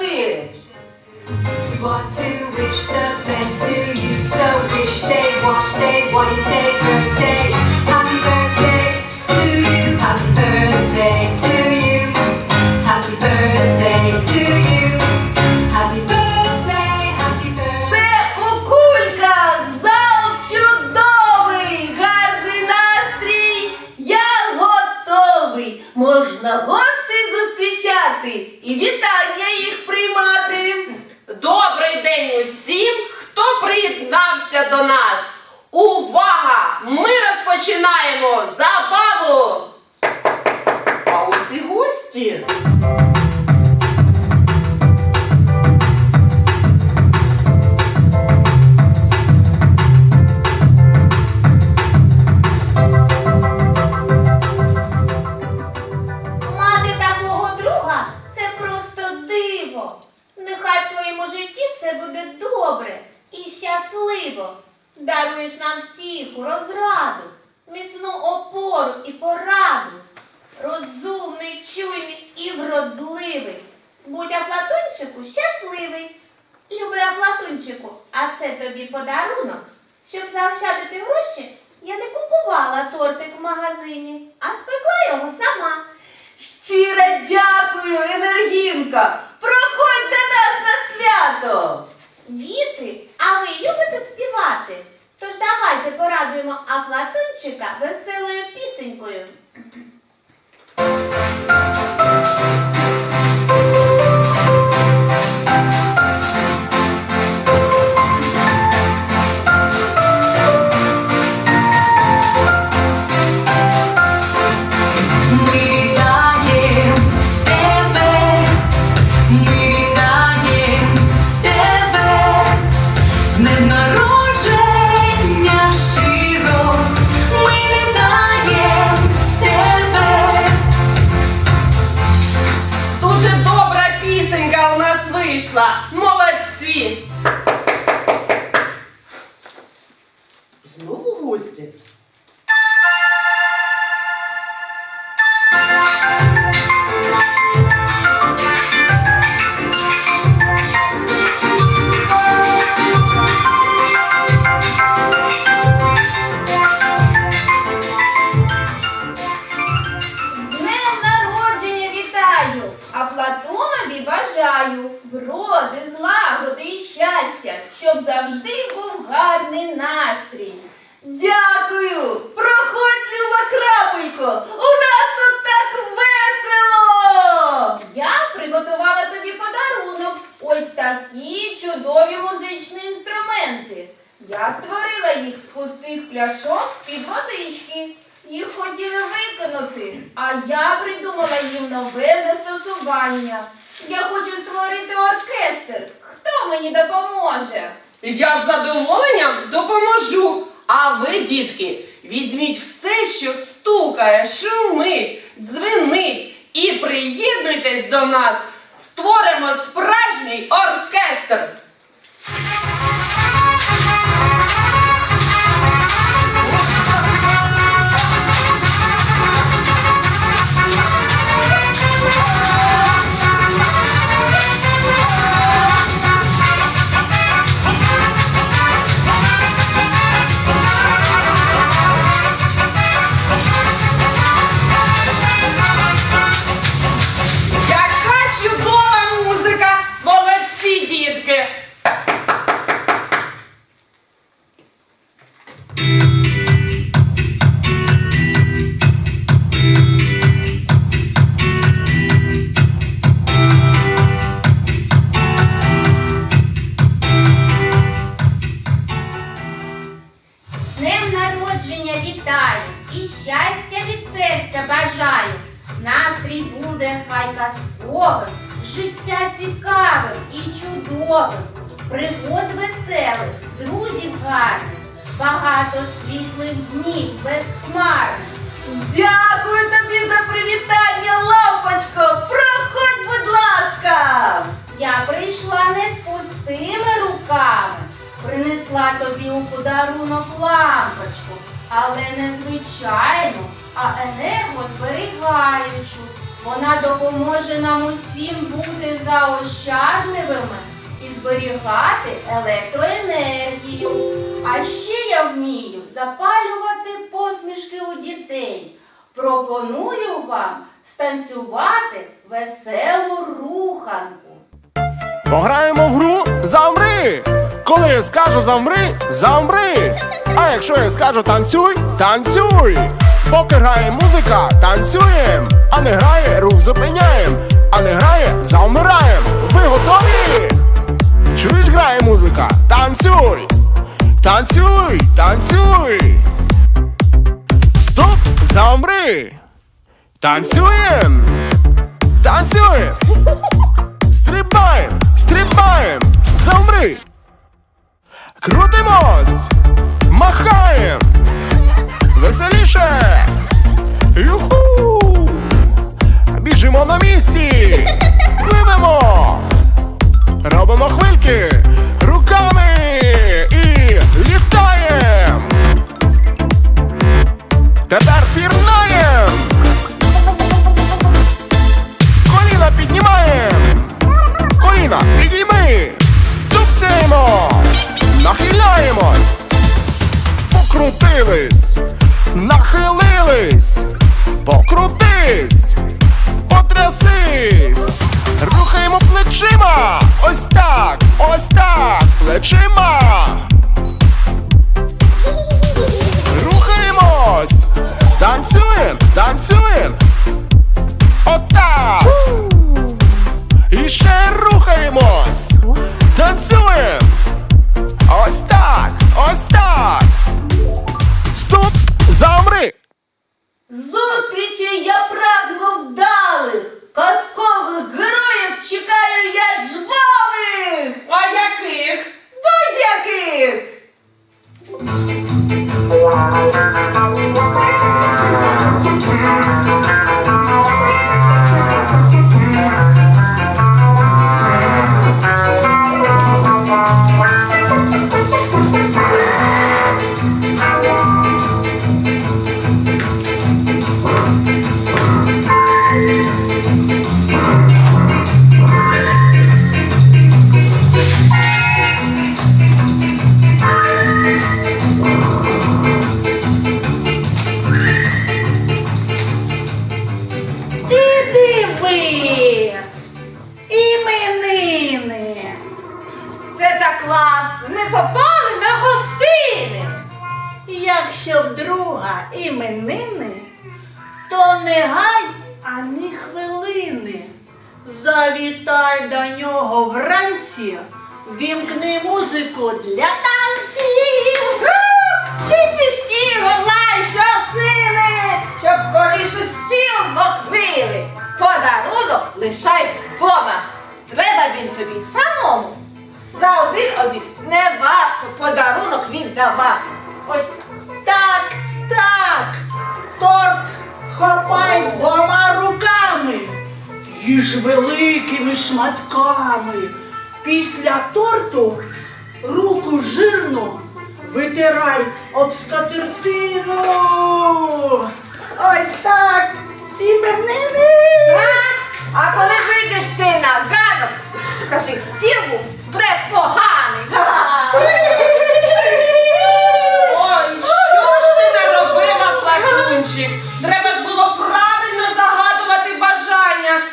ти? Want to wish the best to you, so wish day, wash day, what do you say, birthday? Happy birthday to you, happy birthday to you, happy birthday to you. І вітання їх приймати. Добрий день усім, хто приєднався до нас. Увага! Ми розпочинаємо забаву! А усі гості. Твоєму житті все буде добре і щасливо. Даруєш нам втіху, розраду, міцну опору і пораду. Розумний, чуйний і вродливий. Будь Афлатончику щасливий. Люби Афлатончику, а це тобі подарунок. Щоб заощадити гроші, я не купувала тортик в магазині, а спекла його сама. Щиро дякую, Енергінка! Проходь до нас на свято! Діти, а ви любите співати? Тож давайте порадуємо Аплатунчика веселою пісенькою. Такі чудові музичні інструменти. Я створила їх з пустих пляшок з-під водички. Їх хотіли викинути, а я придумала їм нове застосування. Я хочу створити оркестр. Хто мені допоможе? Я з задоволенням допоможу. А ви, дітки, візьміть все, що стукає, шумить, дзвенить, і приєднуйтесь до нас. Створимо справжній оркестр. Казковим, життя цікавим і чудовим, пригод веселих, друзів гарних, багато світлих днів безхмарних. Дякую тобі за привітання, лампочко! Проходь, будь ласка! Я прийшла не з пустими руками, принесла тобі у подарунок лампочку, але не звичайну, а енергозберігаючу. Вона допоможе нам усім бути заощадливими і зберігати електроенергію. А ще я вмію запалювати посмішки у дітей. Пропоную вам станцювати веселу руханку. Пограємо в гру Замри! Коли я скажу замри, замри! А якщо я скажу танцюй, танцюй! Поки грає музика, танцюєм! А не грає, рух зупиняєм! А не грає, замираєм! Ви готові? Чуєш, грає музика? Танцюй! Танцюй! Танцюй! Стоп! Замри! Танцюєм! Танцюєм! Стрибаєм, стрибаєм, замри. Крутимось, махаєм. Веселіше. Юху. Біжимо на місці. Плечима! Ось так! Ось так! Плечима! Рухаємось! Танцюєм! Танцюєм! Отак! І ще рухаємось! Танцюємо! Ось так! Ось так! Стоп! Замри! Зустрічі я прагну вдалих, казкових Завітай до нього вранці, вімкни музику для танців. Чи пісні горлай щосили, щоб скоріше стіл покрили. Подарунок лишай вдома. Треба він тобі самому. За один обід не варто подарунок він віддавати. Ось Так, так, торт хапай двома руками, їж великими шматками. Після торту руку жирну витирай об скатертину. Ось так, іменини. Так, а коли вийдеш ти на ганок, скажи, стіл був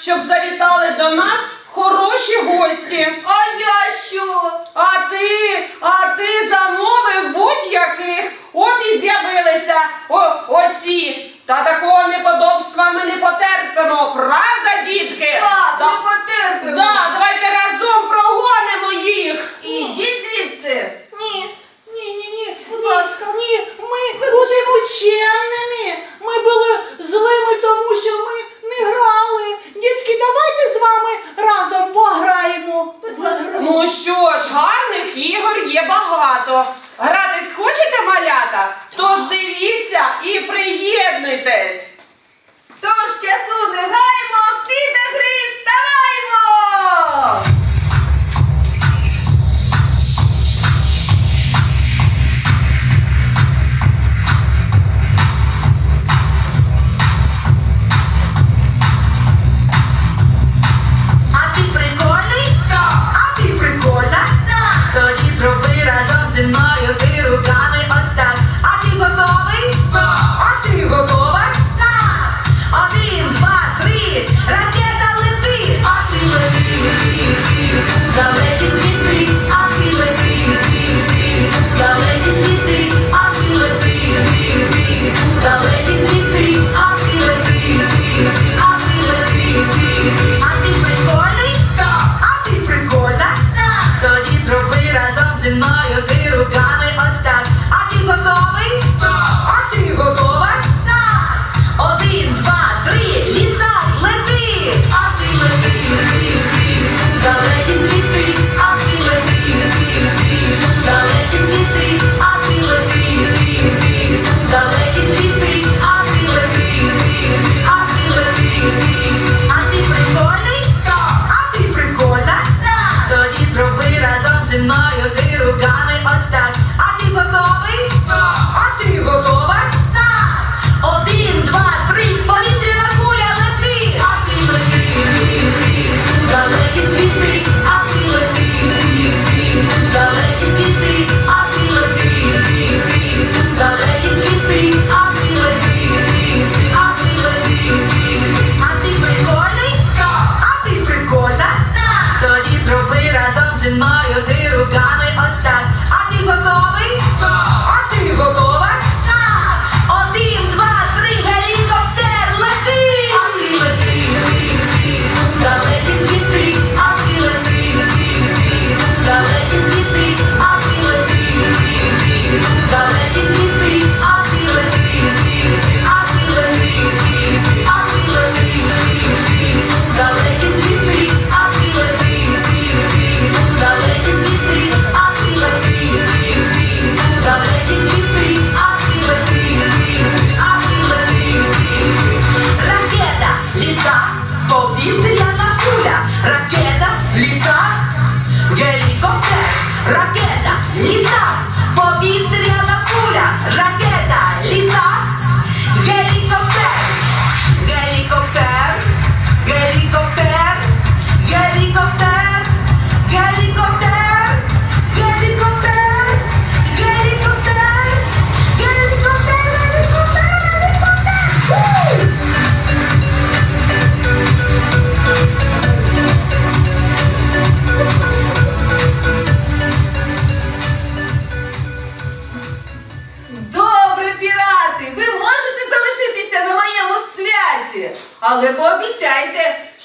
щоб завітали до нас хороші гості. А я що? А ти, а ти замовив будь-яких. От і з'явилися о, оці. Та такого неподобства ми не потерпимо, правда, дітки? Так, Да. не потерпимо. Да, давайте разом прогонимо їх. Ідіть звідси. Ні, ні, ні, ні, будь ласка, ні, ми будемо чемними. Ми були злими, тому що ми не грали. Дітки,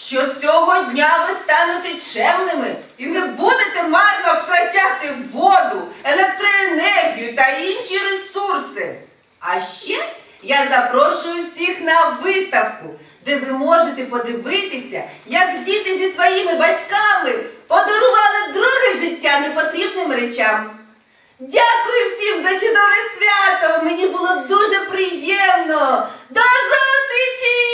що цього дня ви станете чемними і не будете марно втрачати воду, електроенергію та інші ресурси. А ще я запрошую всіх на виставку, де ви можете подивитися, як діти зі своїми батьками подарували друге життя непотрібним речам. Дякую всім за чудове свято! Мені було дуже приємно. До зустрічі!